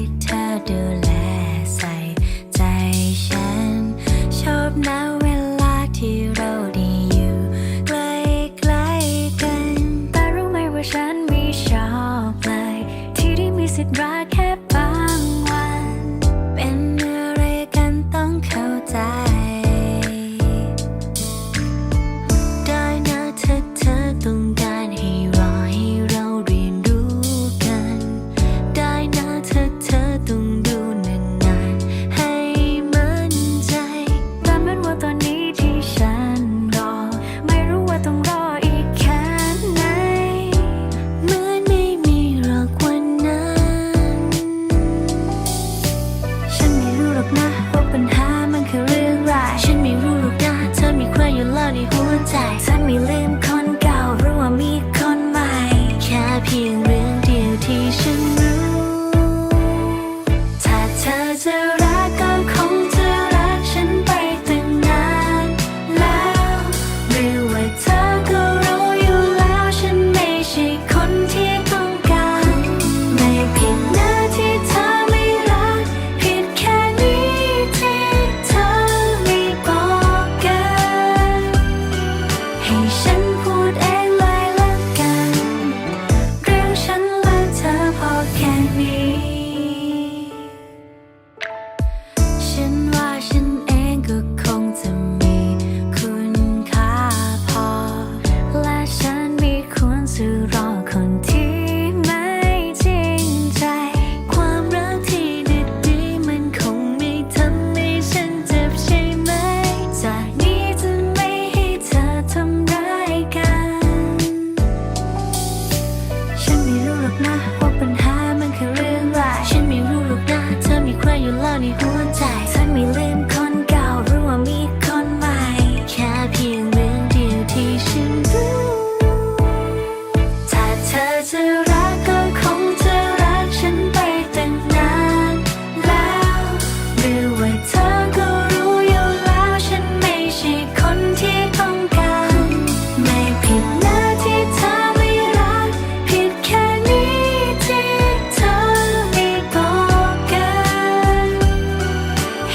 guitar do like หัวใจฉันไม่ลืมคนเก่ารือว่ามีคนใหม่ แค่เพียงเรื่องเดียวที่ฉันรู้ ถ้าเธอจะรักก็คงจะรักฉันไปตั้งนานแล้วหรืว่า